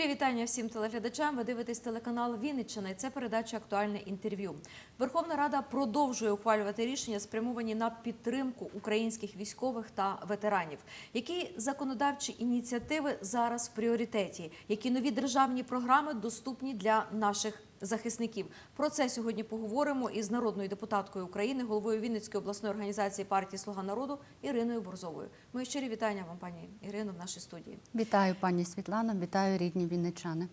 Щирі вітання всім телеглядачам. Ви дивитесь телеканал Вінниччина. і Це передача актуальне інтерв'ю. Верховна Рада продовжує ухвалювати рішення, спрямовані на підтримку українських військових та ветеранів. Які законодавчі ініціативи зараз в пріоритеті? Які нові державні програми доступні для наших захисників? Про це сьогодні поговоримо із народною депутаткою України, головою Вінницької обласної організації партії Слуга народу Іриною Борзовою. Мої щирі вітання вам, пані Ірино, в нашій студії. Вітаю, пані Світлана, вітаю рідні вінничани.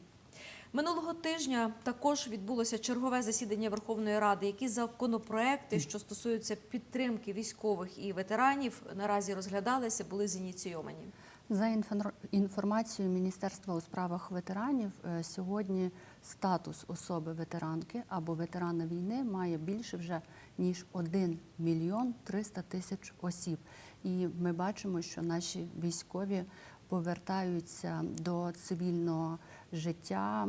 Минулого тижня також відбулося чергове засідання Верховної Ради. Які законопроекти, що стосуються підтримки військових і ветеранів, наразі розглядалися, були зініційовані? За інфор- інформацією Міністерства у справах ветеранів, е, сьогодні статус особи ветеранки або ветерана війни має більше вже ніж 1 мільйон 300 тисяч осіб. І ми бачимо, що наші військові повертаються до цивільного життя.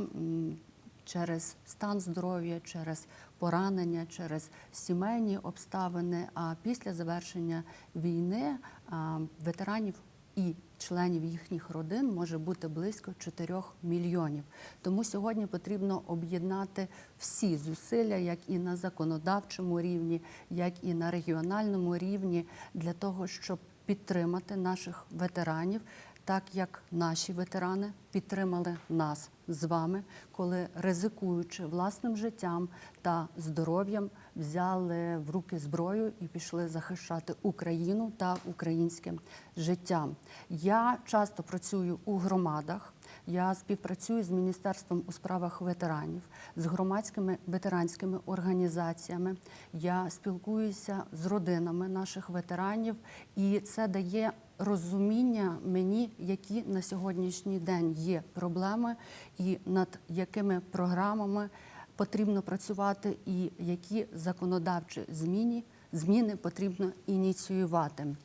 Через стан здоров'я, через поранення, через сімейні обставини. А після завершення війни ветеранів і членів їхніх родин може бути близько 4 мільйонів. Тому сьогодні потрібно об'єднати всі зусилля, як і на законодавчому рівні, як і на регіональному рівні, для того, щоб підтримати наших ветеранів, так як наші ветерани підтримали нас з вами, коли ризикуючи власним життям та здоров'ям, взяли в руки зброю і пішли захищати Україну та українське життя. Я часто працюю у громадах. Я співпрацюю з міністерством у справах ветеранів, з громадськими ветеранськими організаціями. Я спілкуюся з родинами наших ветеранів, і це дає розуміння мені, які на сьогоднішній день є проблеми, і над якими програмами потрібно працювати, і які законодавчі зміни, зміни потрібно ініціювати.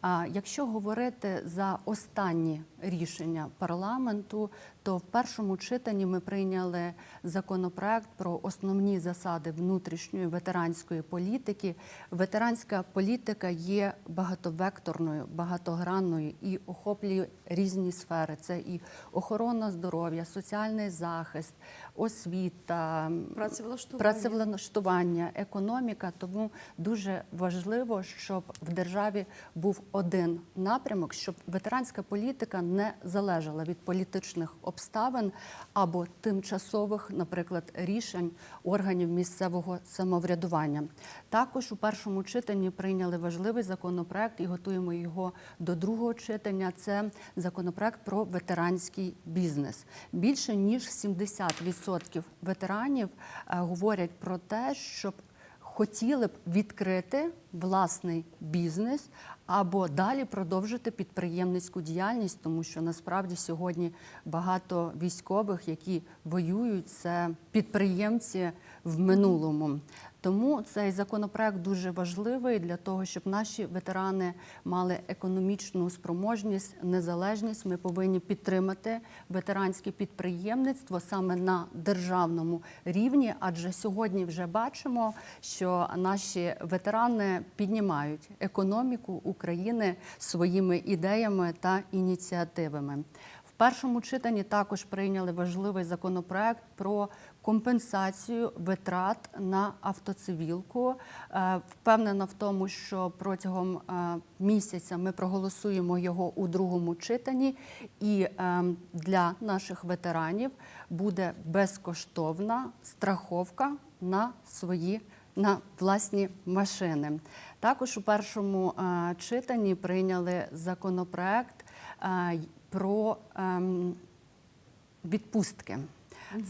А якщо говорити за останні рішення парламенту, то в першому читанні ми прийняли законопроект про основні засади внутрішньої ветеранської політики. Ветеранська політика є багатовекторною, багатогранною і охоплює різні сфери. Це і охорона здоров'я, соціальний захист, освіта, Працевлаштування. працевлаштування, економіка. Тому дуже важливо, щоб в державі був один напрямок, щоб ветеранська політика не залежала від політичних обставин або тимчасових, наприклад, рішень органів місцевого самоврядування. Також у першому читанні прийняли важливий законопроект і готуємо його до другого читання. Це законопроект про ветеранський бізнес. Більше ніж 70% ветеранів е, говорять про те, щоб хотіли б відкрити власний бізнес або далі продовжити підприємницьку діяльність, тому що насправді сьогодні багато військових, які воюють, це підприємці в минулому. Тому цей законопроект дуже важливий для того, щоб наші ветерани мали економічну спроможність, незалежність. Ми повинні підтримати ветеранське підприємництво саме на державному рівні, адже сьогодні вже бачимо, що наші ветерани піднімають економіку України своїми ідеями та ініціативами. В першому читанні також прийняли важливий законопроект про компенсацію витрат на автоцивілку. Е, Впевнена в тому, що протягом е, місяця ми проголосуємо його у другому читанні, і е, для наших ветеранів буде безкоштовна страховка на свої на власні машини. Також у першому е, читанні прийняли законопроект е, про ем, відпустки.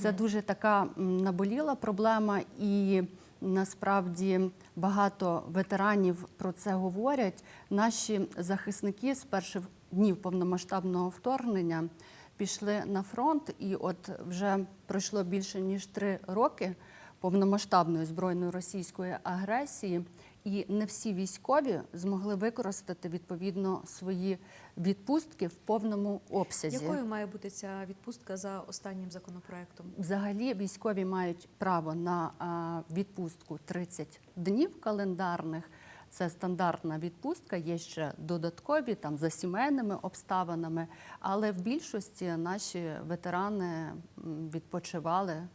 Це дуже така наболіла проблема, і насправді багато ветеранів про це говорять. Наші захисники з перших днів повномасштабного вторгнення пішли на фронт, і от вже пройшло більше ніж три роки повномасштабної збройної російської агресії, і не всі військові змогли використати відповідно свої відпустки в повному обсязі. Якою має бути ця відпустка за останнім законопроектом? Взагалі військові мають право на відпустку 30 днів календарних. Це стандартна відпустка, є ще додаткові там за сімейними обставинами. Але в більшості наші ветерани відпочивали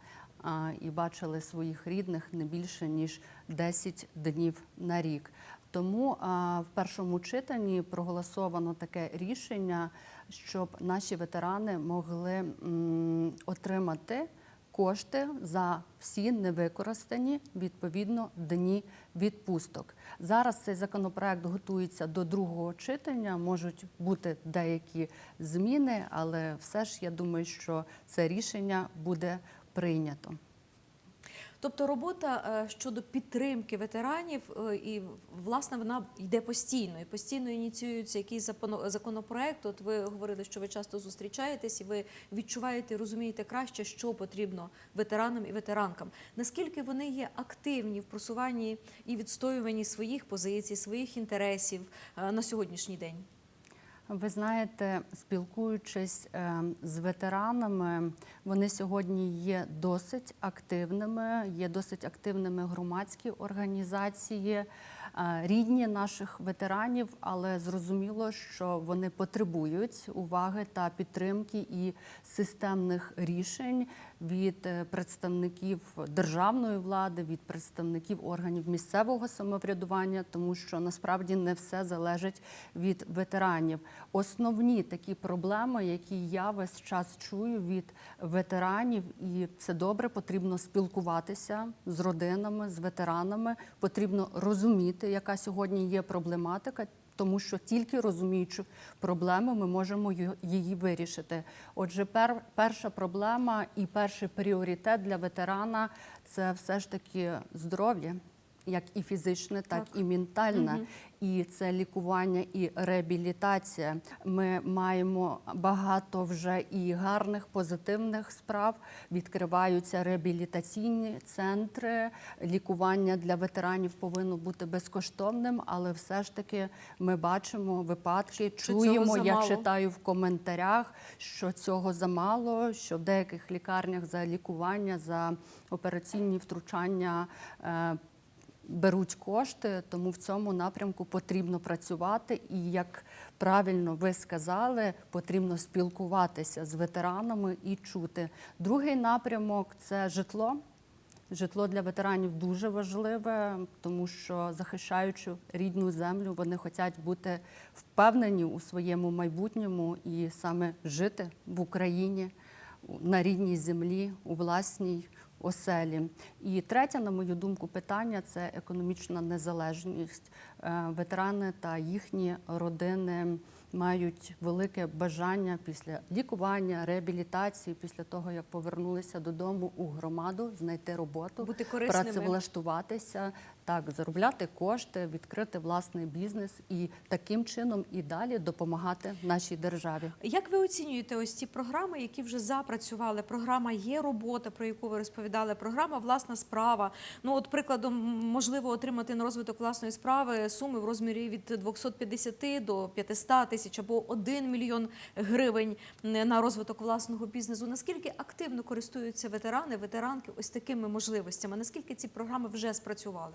і бачили своїх рідних не більше ніж 10 днів на рік. Тому в першому читанні проголосовано таке рішення, щоб наші ветерани могли отримати кошти за всі невикористані відповідно дні відпусток. Зараз цей законопроект готується до другого читання. Можуть бути деякі зміни, але все ж я думаю, що це рішення буде прийнято. Тобто робота е, щодо підтримки ветеранів, е, і власне вона йде постійно і постійно ініціюється якийсь законопроект. От ви говорили, що ви часто зустрічаєтесь, і ви відчуваєте, розумієте краще, що потрібно ветеранам і ветеранкам. Наскільки вони є активні в просуванні і відстоюванні своїх позицій, своїх інтересів е, на сьогоднішній день? Ви знаєте, спілкуючись е, з ветеранами, вони сьогодні є досить активними, є досить активними громадські організації, рідні наших ветеранів, але зрозуміло, що вони потребують уваги та підтримки і системних рішень від е, представників державної влади, від представників органів місцевого самоврядування, тому що насправді не все залежить від ветеранів. Основні такі проблеми, які я весь час чую від ветеранів, і це добре, потрібно спілкуватися з родинами, з ветеранами, потрібно розуміти, яка сьогодні є проблематика. Тому що тільки розуміючи проблему, ми можемо її вирішити. Отже, пер, перша проблема і перший пріоритет для ветерана це все ж таки здоров'я, як і фізичне, так, Так. і ментальне. І це лікування і реабілітація. Ми маємо багато вже і гарних позитивних справ. Відкриваються реабілітаційні центри. Лікування для ветеранів повинно бути безкоштовним, але все ж таки ми бачимо випадки, Що чуємо. Я читаю в коментарях, що цього замало, що в деяких лікарнях за лікування, за операційні втручання. Беруть кошти, тому в цьому напрямку потрібно працювати. І як правильно ви сказали, потрібно спілкуватися з ветеранами і чути. Другий напрямок це житло. Житло для ветеранів дуже важливе, тому що захищаючи рідну землю, вони хочуть бути впевнені у своєму майбутньому і саме жити в Україні на рідній землі, у власній оселі. І третє, на мою думку, питання це економічна незалежність. Е, Ветерани та їхні родини мають велике бажання після лікування, реабілітації, після того як повернулися додому у громаду, знайти роботу, Бути корисними. працевлаштуватися, так заробляти кошти, відкрити власний бізнес і таким чином і далі допомагати нашій державі. Як ви оцінюєте ось ці програми, які вже запрацювали? Програма є робота, про яку ви розповідали. Програма власна справа. Ну, от прикладом, можливо отримати на розвиток власної справи суми в розмірі від 250 до 500 тисяч або 1 мільйон гривень на розвиток власного бізнесу. Наскільки активно користуються ветерани, ветеранки ось такими можливостями? Наскільки ці програми вже спрацювали?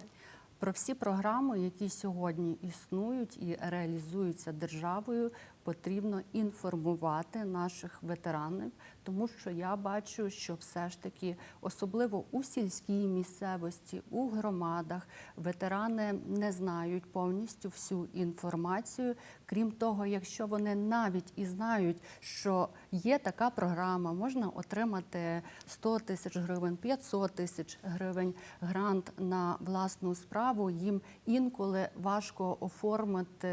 Про всі програми, які сьогодні існують і реалізуються державою, потрібно інформувати наших ветеранів, тому що я бачу, що все ж таки, особливо у сільській місцевості, у громадах, ветерани не знають повністю всю інформацію. Крім того, якщо вони навіть і знають, що є така програма, можна отримати 100 тисяч гривень, 500 тисяч гривень грант на власну справу. Їм інколи важко оформити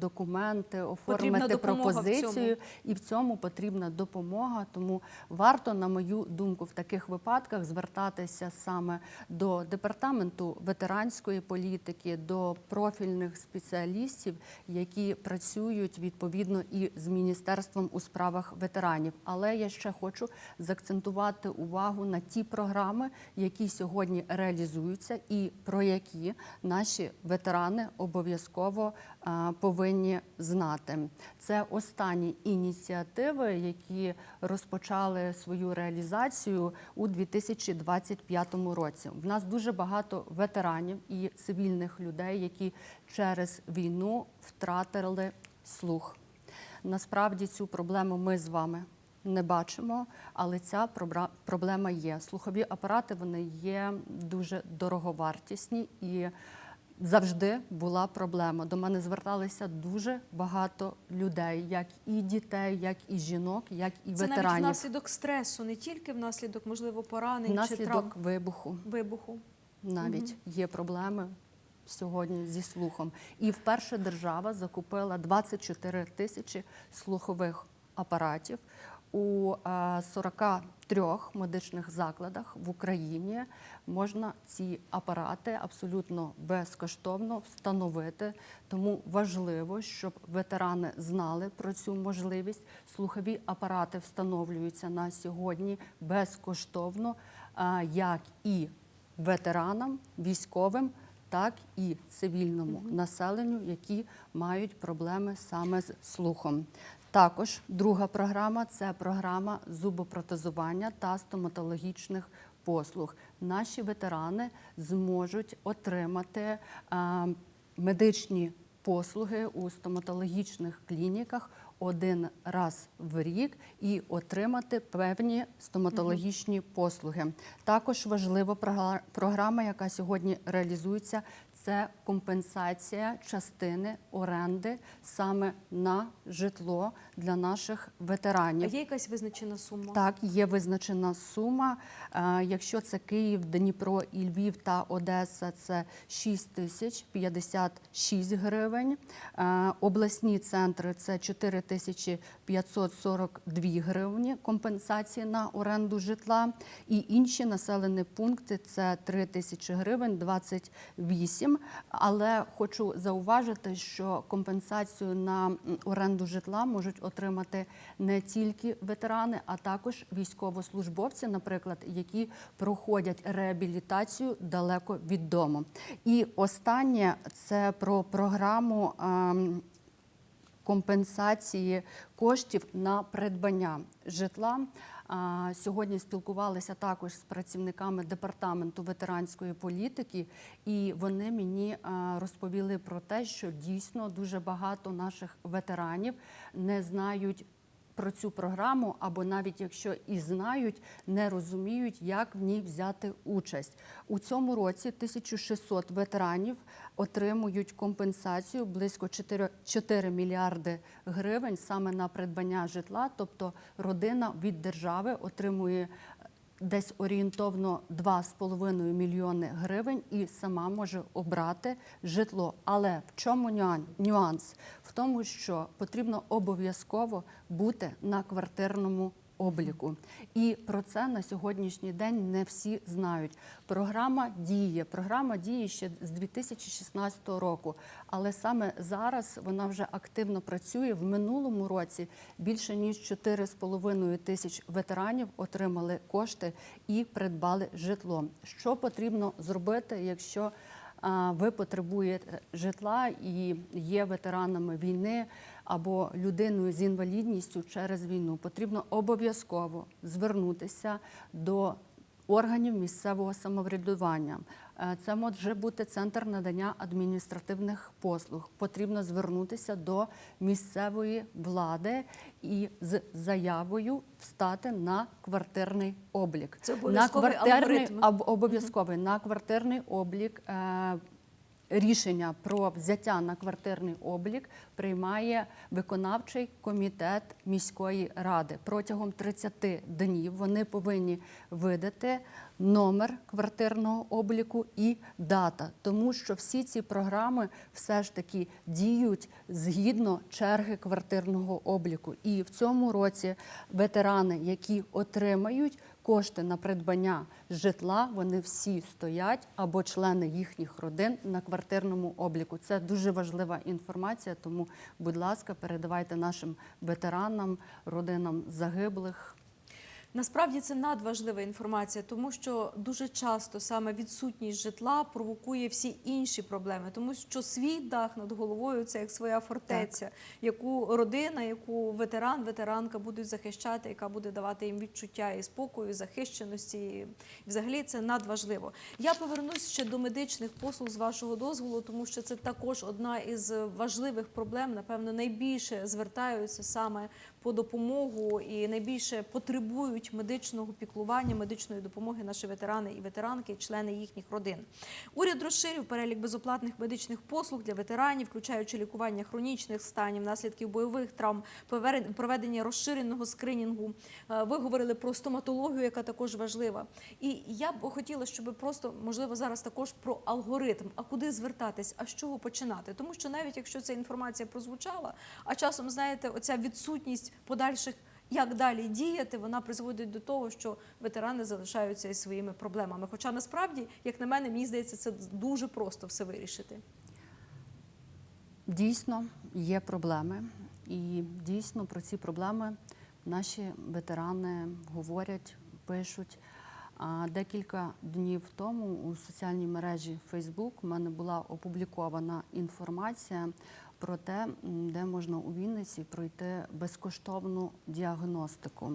документи, оформити допомога в пропозицію, і в цьому потрібна допомога. Тому варто, на мою думку, в таких випадках звертатися саме до департаменту ветеранської політики, до профільних спеціалістів, які працюють відповідно і з міністерством у справах ветеранів. Але я ще хочу заакцентувати увагу на ті програми, які сьогодні реалізуються, і про які наші ветерани обов'язково а, повинні знати. Це останні ініціативи, які розпочали свою реалізацію у 2025 році. В нас дуже багато ветеранів і цивільних людей, які через війну втратили слух. Насправді цю проблему ми з вами не бачимо, але ця проблема є. Слухові апарати вони є дуже дороговартісні і завжди була проблема. До мене зверталися дуже багато людей, як і дітей, як і жінок, як і Це навіть ветеранів. внаслідок стресу, не тільки внаслідок, можливо, поранень чи Внаслідок травм вибуху вибуху. навіть є проблеми сьогодні зі слухом. І вперше держава закупила 24 тисячі слухових апаратів у е, 43 медичних закладах в Україні. Можна ці апарати абсолютно безкоштовно встановити. Тому важливо, щоб ветерани знали про цю можливість. Слухові апарати встановлюються на сьогодні безкоштовно, е, як і ветеранам, військовим, так і цивільному населенню, які мають проблеми саме з слухом. Також друга програма це програма зубопротезування та стоматологічних послуг. Наші ветерани зможуть отримати е, медичні послуги у стоматологічних клініках один раз в рік і отримати певні стоматологічні послуги. Також важлива програ- програма, яка сьогодні реалізується, це компенсація частини оренди саме на житло для наших А ветеранів. є якась визначена сума? Так, є визначена сума. Е, Якщо це Київ, Дніпро і Львів та Одеса, це 6 тисяч 56 гривень. Е, Обласні центри це 4 тисячі 542 гривні компенсації на оренду житла. І інші населені пункти це 3 тисячі гривень 28. Але хочу зауважити, що компенсацію на оренду житла можуть отримати не тільки ветерани, а також військовослужбовці, наприклад, які проходять реабілітацію далеко від дому. І останнє це про програму. ем, компенсації коштів на придбання житла. Сьогодні спілкувалися також з працівниками департаменту ветеранської політики, і вони мені розповіли про те, що дійсно дуже багато наших ветеранів не знають. Про цю програму, або навіть якщо і знають, не розуміють, як в ній взяти участь. У цьому році 1600 ветеранів отримують компенсацію близько 4, 4 мільярди гривень саме на придбання житла. Тобто родина від держави отримує десь орієнтовно 2,5 мільйони гривень і сама може обрати житло. Але в чому нюан- нюанс? В тому, що потрібно обов'язково бути на квартирному обліку. І про це на сьогоднішній день не всі знають. Програма діє. Програма діє ще з 2016 року, але саме зараз вона вже активно працює. В минулому році більше ніж 4,5 тисяч ветеранів отримали кошти і придбали житло. Що потрібно зробити, якщо ви потребуєте житла і є ветеранами війни або людиною з інвалідністю через війну, потрібно обов'язково звернутися до органів місцевого самоврядування. Е, Це може бути центр надання адміністративних послуг. Потрібно звернутися до місцевої влади і з заявою встати на квартирний облік. Це обов'язковий на квартирний, обов'язковий на квартирний облік. Рішення про взяття на квартирний облік приймає виконавчий комітет міської ради. Протягом 30 днів вони повинні видати номер квартирного обліку і дата, тому що всі ці програми все ж таки діють згідно черги квартирного обліку. І в цьому році ветерани, які отримають кошти на придбання житла, вони всі стоять або члени їхніх родин на квартирному обліку. Це дуже важлива інформація. Тому, будь ласка, передавайте нашим ветеранам, родинам загиблих. Насправді це надважлива інформація, тому що дуже часто саме відсутність житла провокує всі інші проблеми, тому що свій дах над головою це як своя фортеця, яку родина, яку ветеран, ветеранка будуть захищати, яка буде давати їм відчуття і спокою, і захищеності. І взагалі це надважливо. Я повернусь ще до медичних послуг з вашого дозволу, тому що це також одна із важливих проблем. Напевно, найбільше звертаються саме по допомогу і найбільше потребують медичного піклування, медичної допомоги наші ветерани і ветеранки, члени їхніх родин. Уряд розширив перелік безоплатних медичних послуг для ветеранів, включаючи лікування хронічних станів, наслідків бойових травм, проведення розширеного скринінгу. Е, Ви говорили про стоматологію, яка також важлива. І я б хотіла, щоб просто можливо зараз також про алгоритм. А куди звертатись, а з чого починати? Тому що навіть якщо ця інформація прозвучала, а часом знаєте, оця відсутність подальших. Як далі діяти, вона призводить до того, що ветерани залишаються із своїми проблемами. Хоча насправді, як на мене, мені здається, це дуже просто все вирішити. Дійсно є проблеми, і дійсно про ці проблеми наші ветерани говорять, пишуть. А декілька днів тому у соціальній мережі Facebook в мене була опублікована інформація про те, де можна у Вінниці пройти безкоштовну діагностику.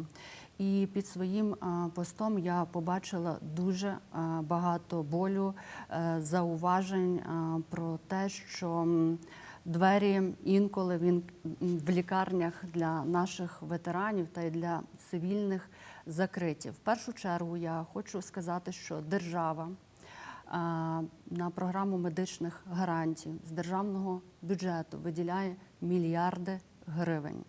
І під своїм постом я побачила дуже багато болю, е, зауважень про те, що двері інколи в лікарнях для наших ветеранів та й для цивільних закриті. В першу чергу я хочу сказати, що держава на програму медичних гарантій з державного бюджету виділяє мільярди гривень.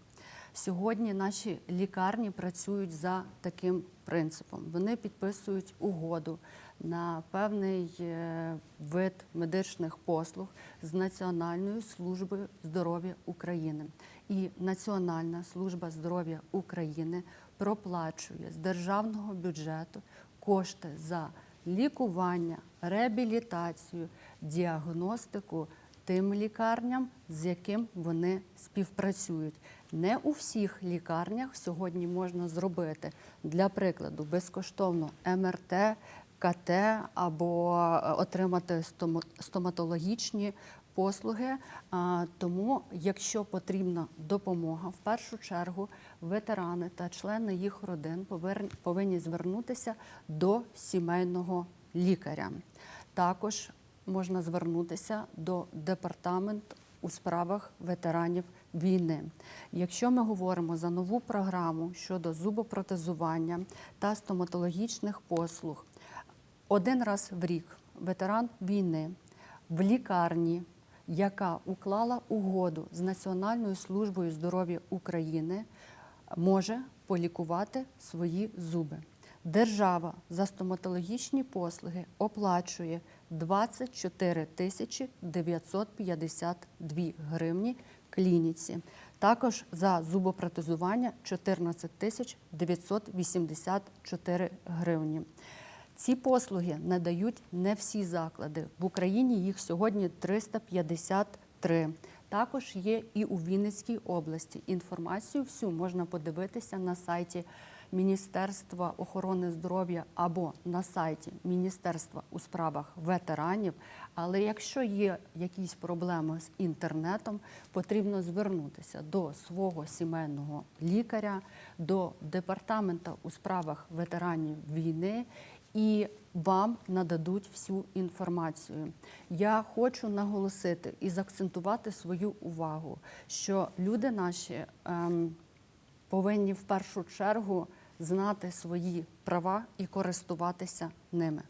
Сьогодні наші лікарні працюють за таким принципом. Вони підписують угоду на певний е, вид медичних послуг з Національною службою здоров'я України. І Національна служба здоров'я України проплачує з державного бюджету кошти за лікування, реабілітацію, діагностику тим лікарням, з яким вони співпрацюють. Не у всіх лікарнях сьогодні можна зробити для прикладу безкоштовно МРТ, КТ або е, отримати стоматологічні послуги. Тому, якщо потрібна допомога, в першу чергу ветерани та члени їх родин повинні звернутися до сімейного лікаря. Також можна звернутися до департаменту у справах ветеранів війни. Якщо ми говоримо за нову програму щодо зубопротезування та стоматологічних послуг, один раз в рік ветеран війни в лікарні, яка уклала угоду з Національною службою здоров'я України, може полікувати свої зуби. Держава за стоматологічні послуги оплачує 24 тисячі 952 гривні клініці. Також за зубопротезування 14 тисяч 984 гривні. Ці послуги надають не всі заклади. В Україні їх сьогодні 353. Також є і у Вінницькій області. Інформацію всю можна подивитися на сайті Міністерства охорони здоров'я або на сайті Міністерства у справах ветеранів. Але якщо є якісь проблеми з інтернетом, потрібно звернутися до свого сімейного лікаря, до департамента у справах ветеранів війни і вам нададуть всю інформацію. Я хочу наголосити і заакцентувати свою увагу, що люди наші ем, повинні в першу чергу знати свої права і користуватися ними.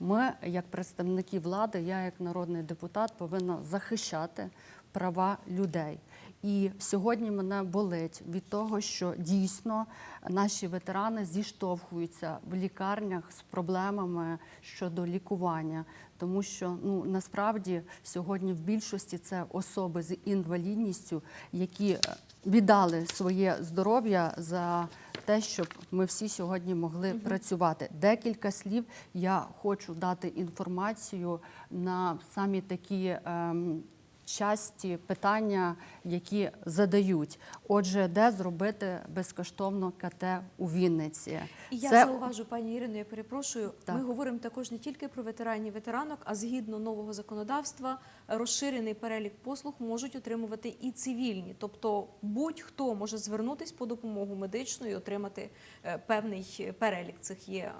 Ми, як представники влади, я як народний депутат, повинна захищати права людей. І сьогодні мене болить від того, що дійсно наші ветерани зіштовхуються в лікарнях з проблемами щодо лікування, тому що ну насправді сьогодні в більшості це особи з інвалідністю, які е, віддали своє здоров'я за те, щоб ми всі сьогодні могли працювати. Декілька слів я хочу дати інформацію на самі такі. ем, часті питання, які задають. Отже, де зробити безкоштовно КТ у Вінниці? І я Це- зауважу, пані Ірино, я перепрошую. Так. Ми говоримо також не тільки про ветеранів ветеранок, а згідно нового законодавства, розширений перелік послуг можуть отримувати і цивільні. Тобто будь-хто може звернутися по допомогу медичну і отримати е, певний перелік цих є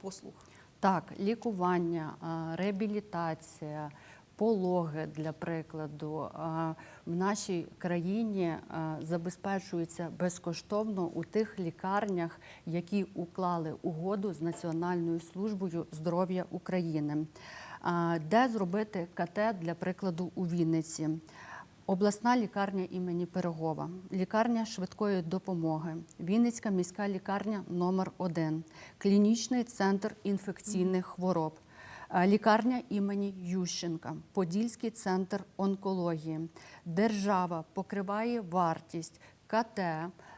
послуг. Так, лікування, реабілітація, пологи для прикладу в нашій країні а, забезпечуються безкоштовно у тих лікарнях, які уклали угоду з Національною службою здоров'я України. Де зробити КТ для прикладу у Вінниці? Обласна лікарня імені Пирогова, лікарня швидкої допомоги, Вінницька міська лікарня номер 1 клінічний центр інфекційних хвороб, е, лікарня імені Ющенка, Подільський центр онкології. Держава покриває вартість КТ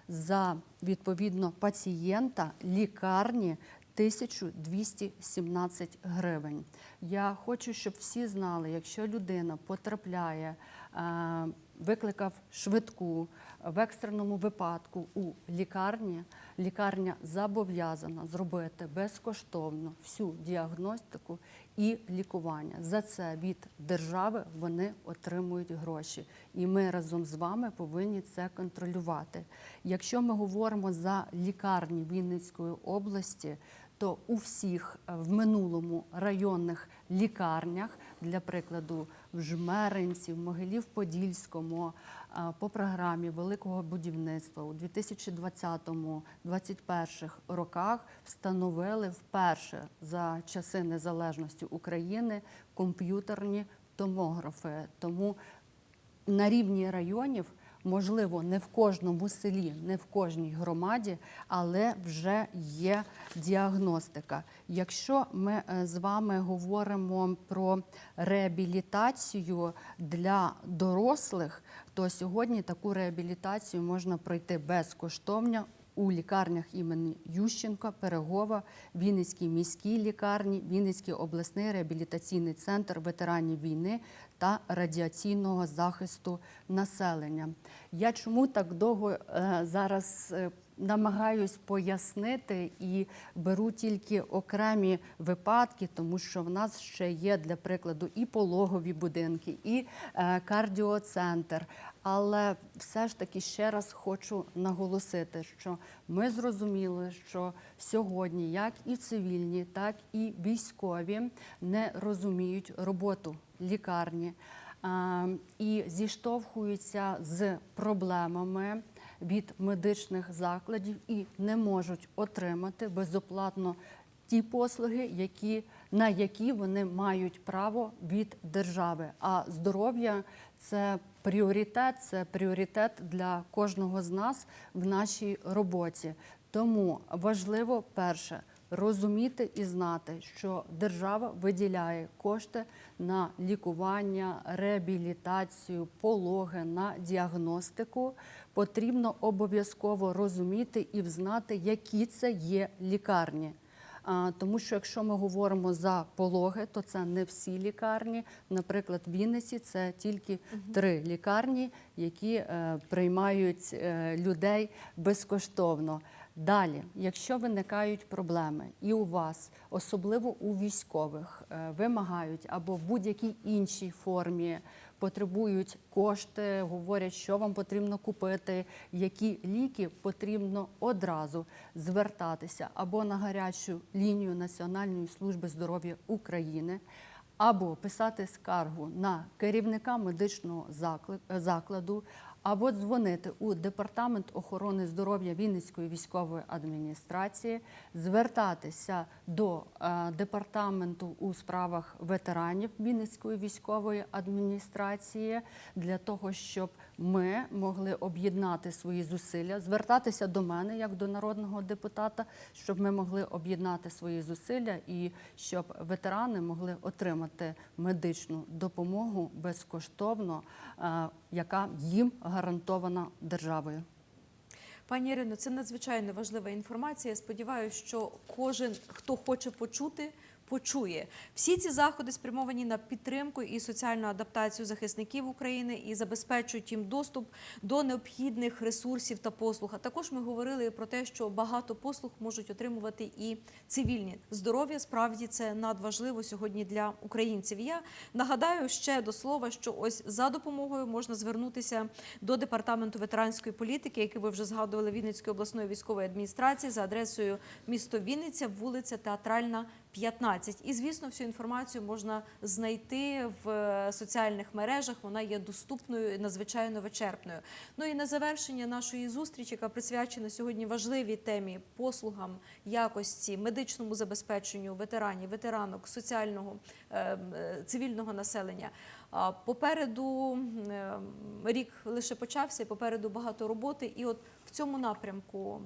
за відповідно пацієнта лікарні 1217 гривень. Я хочу, щоб всі знали, якщо людина потрапляє, е, викликав швидку в екстреному випадку у лікарні, лікарня зобов'язана зробити безкоштовно всю діагностику і лікування. За це від держави вони отримують гроші. І ми разом з вами повинні це контролювати. Якщо ми говоримо за лікарні Вінницької області, то у всіх в минулому районних лікарнях, для прикладу, в Жмеринці, в Могилів-Подільському, е, по програмі великого будівництва у 2020-2021 роках встановили вперше за часи незалежності України комп'ютерні томографи. Тому на рівні районів, можливо, не в кожному селі, не в кожній громаді, але вже є діагностика. Якщо ми е, з вами говоримо про реабілітацію для дорослих, то сьогодні таку реабілітацію можна пройти безкоштовно. У лікарнях імені Ющенка, Перегова, Вінницькій міській лікарні, Вінницький обласний реабілітаційний центр ветеранів війни та радіаційного захисту населення. Я чому так довго е, зараз е, намагаюсь пояснити і беру тільки окремі випадки, тому що в нас ще є для прикладу і пологові будинки, і е, кардіоцентр. Але все ж таки ще раз хочу наголосити, що ми зрозуміли, що сьогодні як і цивільні, так і військові не розуміють роботу лікарні а, і зіштовхуються з проблемами від медичних закладів і не можуть отримати безоплатно ті послуги, які, на які вони мають право від держави. А здоров'я це пріоритет, це пріоритет для кожного з нас в нашій роботі. Тому важливо перше розуміти і знати, що держава виділяє кошти на лікування, реабілітацію, пологи, на діагностику. Потрібно обов'язково розуміти і взнати, які це є лікарні. Тому що якщо ми говоримо за пологи, то це не всі лікарні. Наприклад, в Вінниці це тільки три лікарні, які е, приймають е, людей безкоштовно. Далі, якщо виникають проблеми і у вас, особливо у військових, е, вимагають або в будь-якій іншій формі потребують кошти, говорять, що вам потрібно купити, які ліки потрібно одразу звертатися або на гарячу лінію Національної служби здоров'я України. Або писати скаргу на керівника медичного е, закладу, або дзвонити у департамент охорони здоров'я Вінницької військової адміністрації, звертатися до е, департаменту у справах ветеранів Вінницької військової адміністрації для того, щоб ми могли об'єднати свої зусилля, звертатися до мене як до народного депутата, щоб ми могли об'єднати свої зусилля і щоб ветерани могли отримати медичну допомогу безкоштовно, е, яка їм гарантована державою. Пані Ірино, це надзвичайно важлива інформація. Я сподіваюся, що кожен, хто хоче почути, почує. Всі ці заходи спрямовані на підтримку і соціальну адаптацію захисників України і забезпечують їм доступ до необхідних ресурсів та послуг. А також ми говорили про те, що багато послуг можуть отримувати і цивільні. Здоров'я справді це надважливо сьогодні для українців. Я нагадаю ще до слова, що ось за допомогою можна звернутися до департаменту ветеранської політики, який ви вже згадували Вінницької обласної військової адміністрації за адресою місто Вінниця, вулиця Театральна. 15. І звісно, всю інформацію можна знайти в е, соціальних мережах. Вона є доступною і надзвичайно вичерпною. Ну і на завершення нашої зустрічі, яка присвячена сьогодні важливій темі послугам якості, медичному забезпеченню ветеранів, ветеранок, соціального е, е, цивільного населення. Попереду рік лише почався, попереду багато роботи. І от в цьому напрямку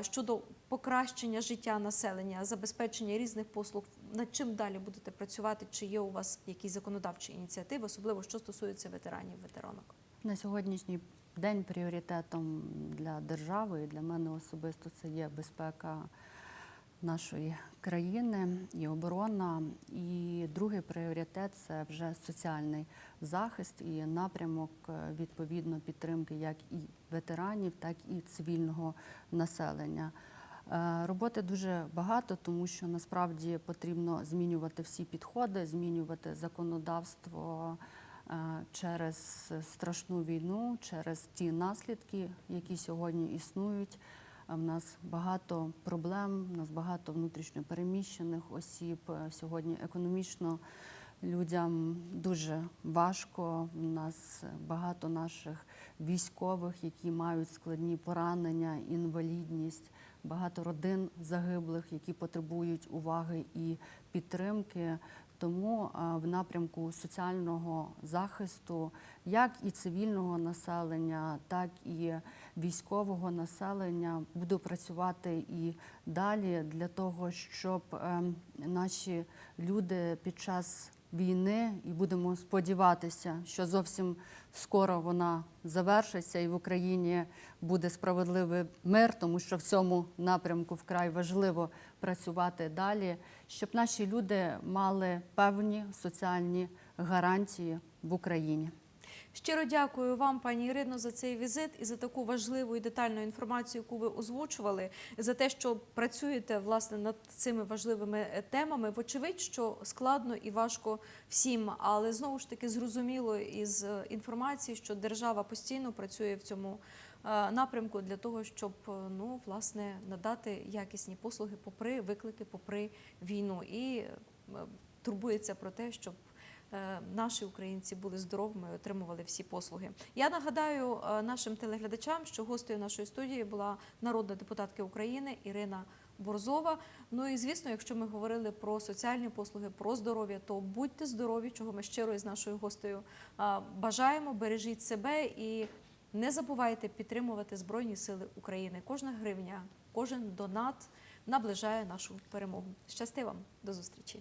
щодо покращення життя населення, забезпечення різних послуг, над чим далі будете працювати? Чи є у вас якісь законодавчі ініціативи, особливо що стосується ветеранів, ветеранок? На сьогоднішній день пріоритетом для держави і для мене особисто це є безпека нашої країни і оборона. І другий пріоритет це вже соціальний захист і напрямок е, відповідно підтримки як і ветеранів, так і цивільного населення. Е, Роботи дуже багато, тому що насправді потрібно змінювати всі підходи, змінювати законодавство е, через страшну війну, через ті наслідки, які сьогодні існують. В нас багато проблем, в нас багато внутрішньопереміщених осіб. Е, Сьогодні економічно людям дуже важко. У нас багато наших військових, які мають складні поранення, інвалідність, багато родин загиблих, які потребують уваги і підтримки. Тому в напрямку соціального захисту як і цивільного населення, так і військового населення буду працювати і далі для того, щоб ем, наші люди під час війни і будемо сподіватися, що зовсім скоро вона завершиться, і в Україні буде справедливий мир, тому що в цьому напрямку вкрай важливо працювати далі, щоб наші люди мали певні соціальні гарантії в Україні. Щиро дякую вам, пані Ірино, за цей візит і за таку важливу і детальну інформацію, яку ви озвучували, за те, що працюєте власне над цими важливими е, темами. Вочевидь, що складно і важко всім, але знову ж таки зрозуміло із е, інформації, що держава постійно працює в цьому е, напрямку для того, щоб ну власне надати якісні послуги попри виклики, попри війну, і турбується про те, щоб наші українці були здоровими отримували всі послуги. Я нагадаю е, нашим телеглядачам, що гостею нашої студії була народна депутатка України Ірина Борзова. Ну і звісно, якщо ми говорили про соціальні послуги, про здоров'я, то будьте здорові, чого ми щиро із нашою гостею е, бажаємо. Бережіть себе і не забувайте підтримувати Збройні Сили України. Кожна гривня, кожен донат наближає нашу перемогу. Щасти вам до зустрічі!